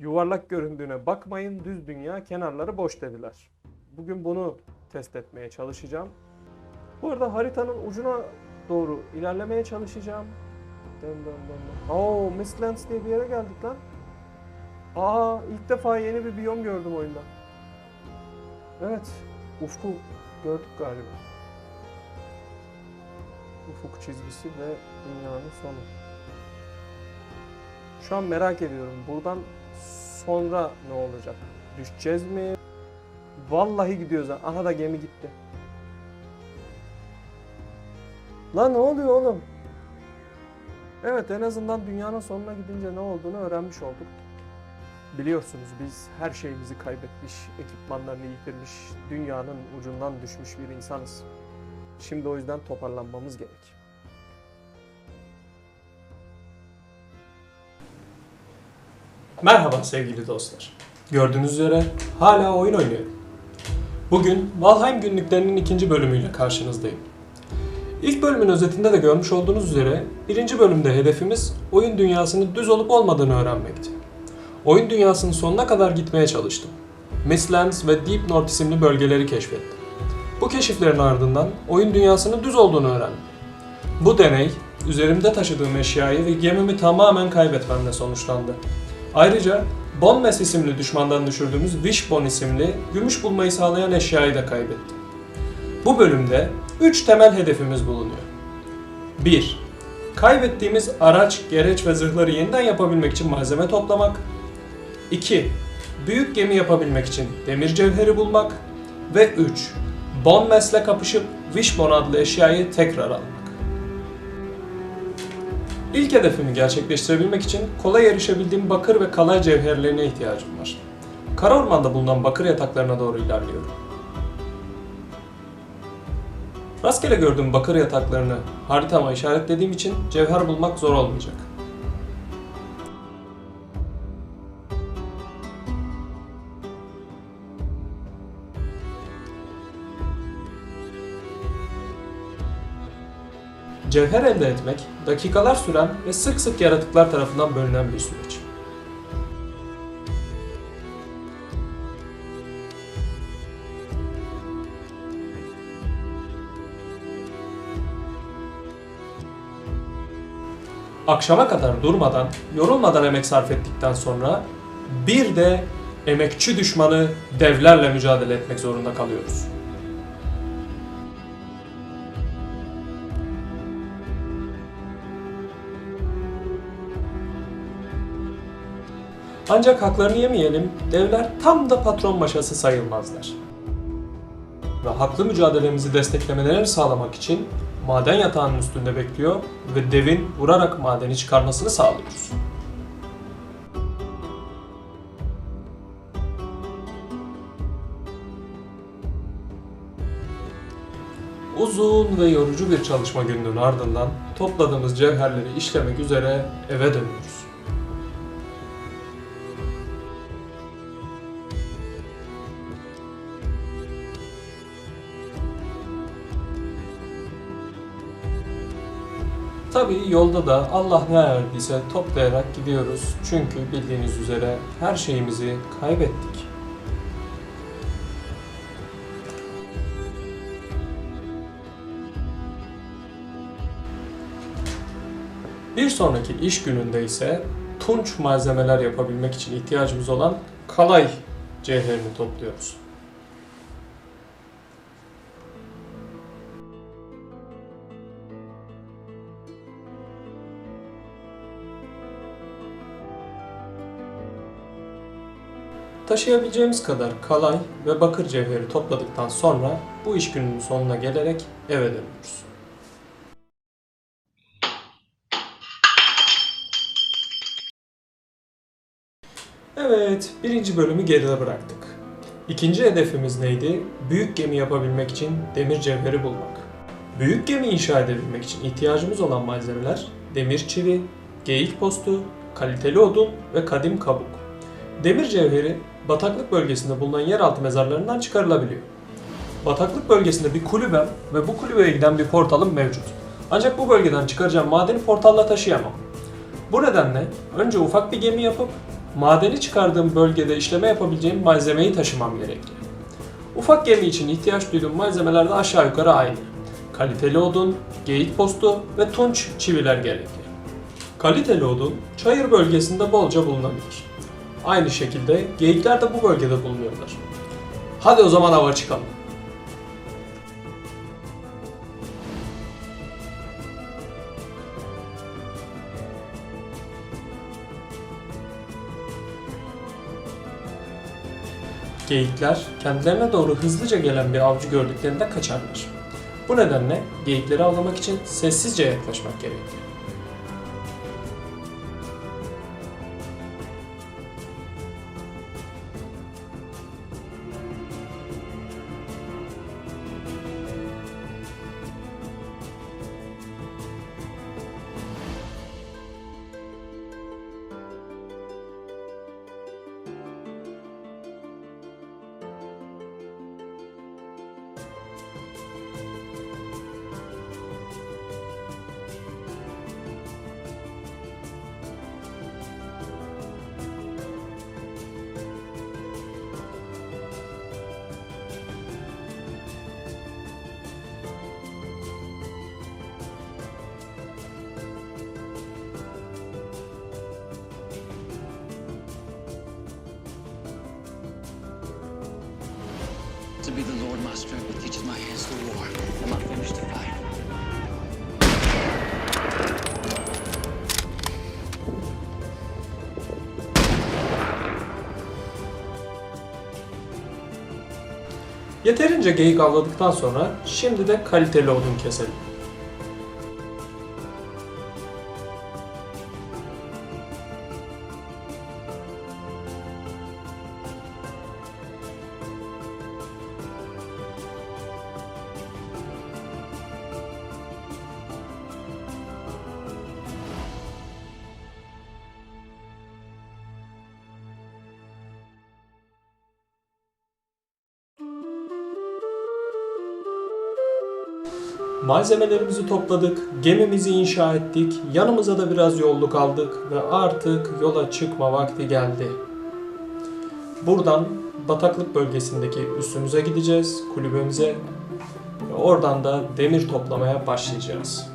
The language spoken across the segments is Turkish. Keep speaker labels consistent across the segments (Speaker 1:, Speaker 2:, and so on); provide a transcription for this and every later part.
Speaker 1: yuvarlak göründüğüne bakmayın düz dünya kenarları boş dediler. Bugün bunu test etmeye çalışacağım. Bu arada haritanın ucuna doğru ilerlemeye çalışacağım. Dön dön dön. Oo Mistlands diye bir yere geldik lan. Aa ilk defa yeni bir biyom gördüm oyunda. Evet. Ufku gördük galiba. Ufuk çizgisi ve dünyanın sonu. Şu an merak ediyorum. Buradan sonra ne olacak? Düşeceğiz mi? Vallahi gidiyoruz. ha. Aha da gemi gitti. Lan ne oluyor oğlum? Evet en azından dünyanın sonuna gidince ne olduğunu öğrenmiş olduk. Biliyorsunuz biz her şeyimizi kaybetmiş, ekipmanlarını yitirmiş, dünyanın ucundan düşmüş bir insanız. Şimdi o yüzden toparlanmamız gerek.
Speaker 2: Merhaba sevgili dostlar. Gördüğünüz üzere hala oyun oynuyorum. Bugün Valheim günlüklerinin ikinci bölümüyle karşınızdayım. İlk bölümün özetinde de görmüş olduğunuz üzere birinci bölümde hedefimiz oyun dünyasının düz olup olmadığını öğrenmekti. Oyun dünyasının sonuna kadar gitmeye çalıştım. Mistlands ve Deep North isimli bölgeleri keşfettim. Bu keşiflerin ardından oyun dünyasının düz olduğunu öğrendim. Bu deney üzerimde taşıdığım eşyayı ve gemimi tamamen kaybetmemle sonuçlandı. Ayrıca Bonmes isimli düşmandan düşürdüğümüz Wishbone isimli gümüş bulmayı sağlayan eşyayı da kaybettim. Bu bölümde 3 temel hedefimiz bulunuyor. 1. Kaybettiğimiz araç, gereç ve zırhları yeniden yapabilmek için malzeme toplamak. 2. Büyük gemi yapabilmek için demir cevheri bulmak. Ve 3. Bonmes'le kapışıp Wishbone adlı eşyayı tekrar almak. İlk hedefimi gerçekleştirebilmek için kolay erişebildiğim bakır ve kalay cevherlerine ihtiyacım var. Kara ormanda bulunan bakır yataklarına doğru ilerliyorum. Rastgele gördüğüm bakır yataklarını haritama işaretlediğim için cevher bulmak zor olmayacak. Cevher elde etmek, dakikalar süren ve sık sık yaratıklar tarafından bölünen bir süreç. Akşama kadar durmadan, yorulmadan emek sarf ettikten sonra bir de emekçi düşmanı devlerle mücadele etmek zorunda kalıyoruz. Ancak haklarını yemeyelim, devler tam da patron maşası sayılmazlar. Ve haklı mücadelemizi desteklemelerini sağlamak için maden yatağının üstünde bekliyor ve devin vurarak madeni çıkarmasını sağlıyoruz. Uzun ve yorucu bir çalışma gününün ardından topladığımız cevherleri işlemek üzere eve dönüyoruz. Tabii yolda da Allah ne verdiyse toplayarak gidiyoruz. Çünkü bildiğiniz üzere her şeyimizi kaybettik. Bir sonraki iş gününde ise tunç malzemeler yapabilmek için ihtiyacımız olan kalay cevherini topluyoruz. Taşıyabileceğimiz kadar kalay ve bakır cevheri topladıktan sonra bu iş gününün sonuna gelerek eve dönüyoruz. Evet, birinci bölümü geride bıraktık. İkinci hedefimiz neydi? Büyük gemi yapabilmek için demir cevheri bulmak. Büyük gemi inşa edebilmek için ihtiyacımız olan malzemeler demir çivi, geyik postu, kaliteli odun ve kadim kabuk. Demir cevheri bataklık bölgesinde bulunan yeraltı mezarlarından çıkarılabiliyor. Bataklık bölgesinde bir kulübem ve bu kulübeye giden bir portalım mevcut. Ancak bu bölgeden çıkaracağım madeni portalla taşıyamam. Bu nedenle önce ufak bir gemi yapıp madeni çıkardığım bölgede işleme yapabileceğim malzemeyi taşımam gerekli. Ufak gemi için ihtiyaç duyduğum malzemeler de aşağı yukarı aynı. Kaliteli odun, geyik postu ve tunç çiviler gerekli. Kaliteli odun çayır bölgesinde bolca bulunabilir. Aynı şekilde geyikler de bu bölgede bulunuyorlar. Hadi o zaman hava çıkalım. Geyikler kendilerine doğru hızlıca gelen bir avcı gördüklerinde kaçarlar. Bu nedenle geyikleri avlamak için sessizce yaklaşmak gerekli.
Speaker 3: My strength that teaches my hands to war and my fingers to fight.
Speaker 2: Yeterince geyik avladıktan sonra şimdi de kaliteli odun keselim. Malzemelerimizi topladık, gemimizi inşa ettik, yanımıza da biraz yolluk aldık ve artık yola çıkma vakti geldi. Buradan bataklık bölgesindeki üssümüze gideceğiz, kulübemize oradan da demir toplamaya başlayacağız.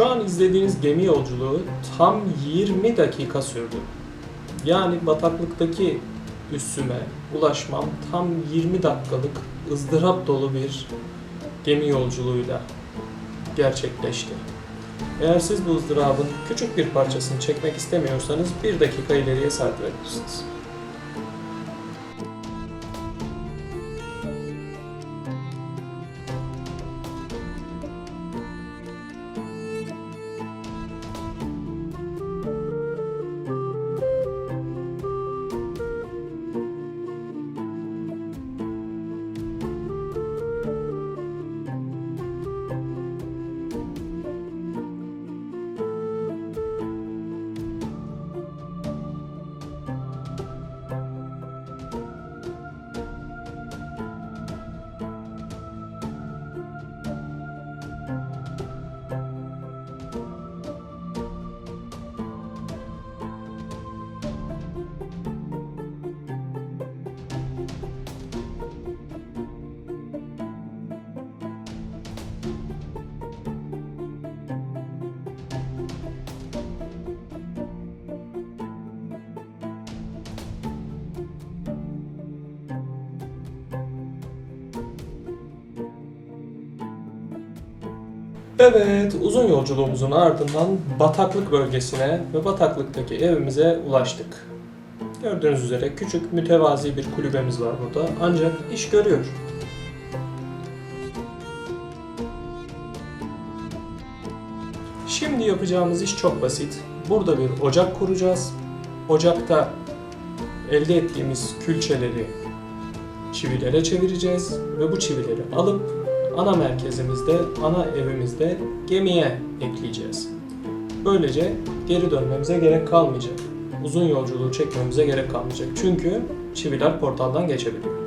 Speaker 2: Şu an izlediğiniz gemi yolculuğu tam 20 dakika sürdü. Yani bataklıktaki üssüme ulaşmam tam 20 dakikalık ızdırap dolu bir gemi yolculuğuyla gerçekleşti. Eğer siz bu ızdırabın küçük bir parçasını çekmek istemiyorsanız bir dakika ileriye sarkabilirsiniz. Evet, uzun yolculuğumuzun ardından bataklık bölgesine ve bataklıktaki evimize ulaştık. Gördüğünüz üzere küçük mütevazi bir kulübemiz var burada ancak iş görüyor. Şimdi yapacağımız iş çok basit. Burada bir ocak kuracağız. Ocakta elde ettiğimiz külçeleri çivilere çevireceğiz ve bu çivileri alıp ana merkezimizde, ana evimizde gemiye ekleyeceğiz. Böylece geri dönmemize gerek kalmayacak. uzun yolculuğu çekmemize gerek kalmayacak. Çünkü çiviler portaldan geçebiliyor.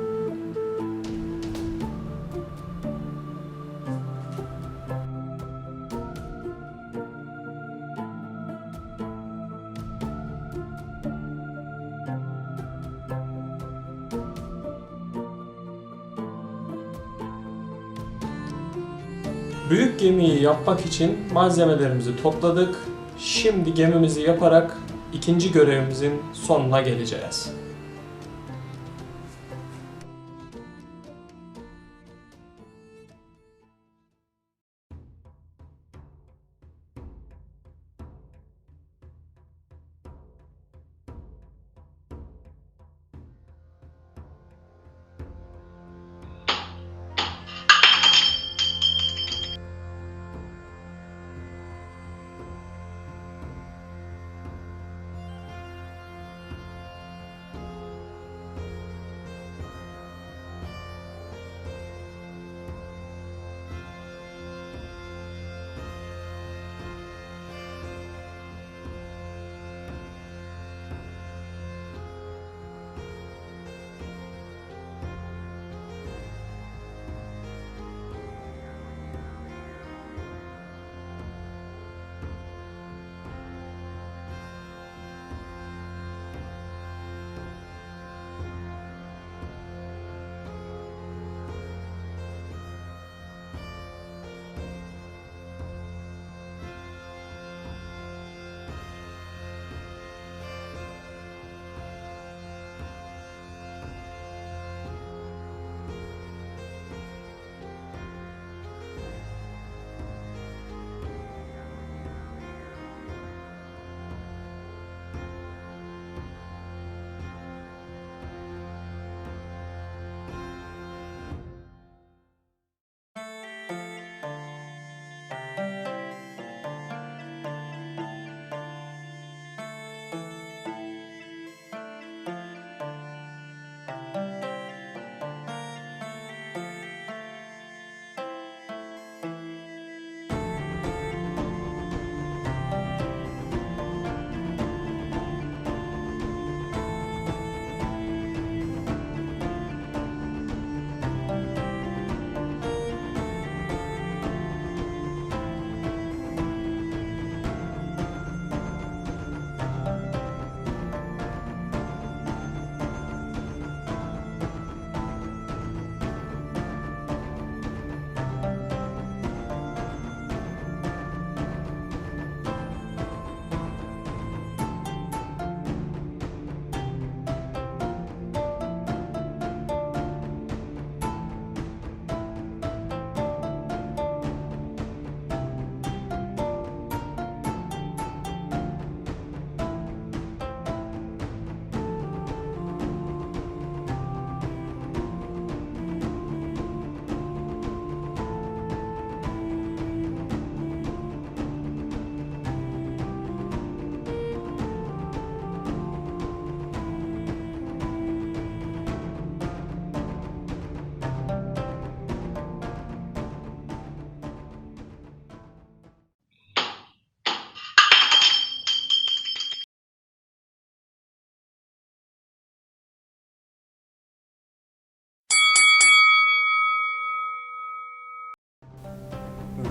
Speaker 2: Büyük gemiyi yapmak için malzemelerimizi topladık. Şimdi gemimizi yaparak ikinci görevimizin sonuna geleceğiz.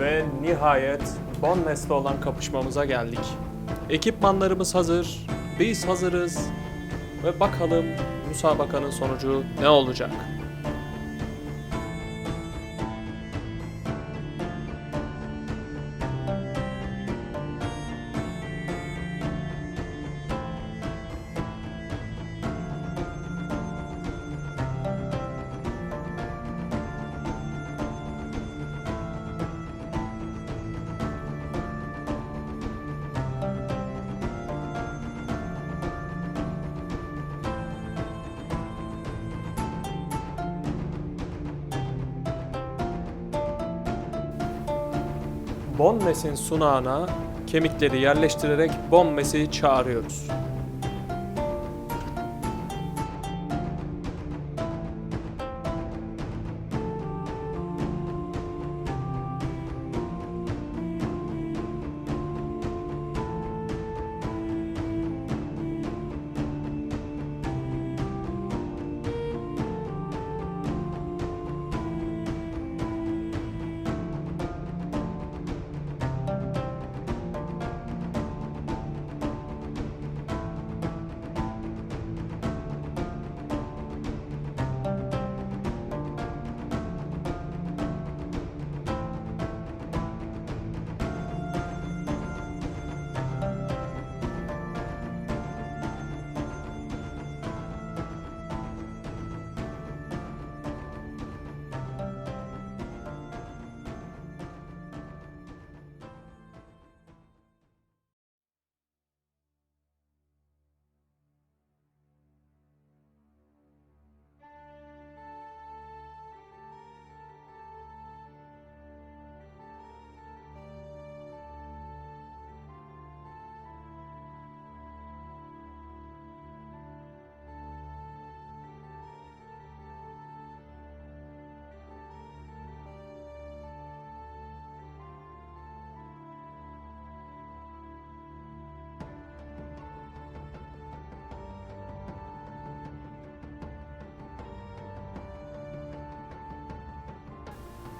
Speaker 2: Ve nihayet Bon nesli olan kapışmamıza geldik. Ekipmanlarımız hazır, biz hazırız ve bakalım müsabakanın sonucu ne olacak? Bonmes'in sunağına kemikleri yerleştirerek Bonmes'i çağırıyoruz.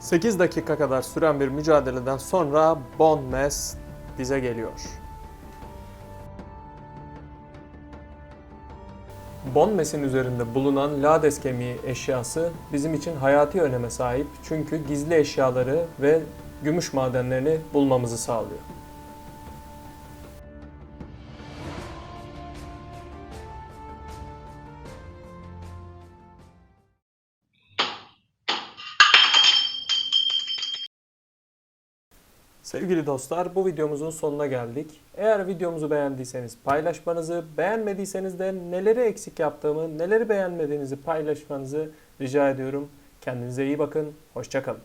Speaker 2: 8 dakika kadar süren bir mücadeleden sonra Bonmes bize geliyor. Bonmes'in üzerinde bulunan lades kemiği eşyası bizim için hayati öneme sahip çünkü gizli eşyaları ve gümüş madenlerini bulmamızı sağlıyor. Sevgili dostlar bu videomuzun sonuna geldik. Eğer videomuzu beğendiyseniz paylaşmanızı, beğenmediyseniz de neleri eksik yaptığımı, neleri beğenmediğinizi paylaşmanızı rica ediyorum. Kendinize iyi bakın, hoşçakalın.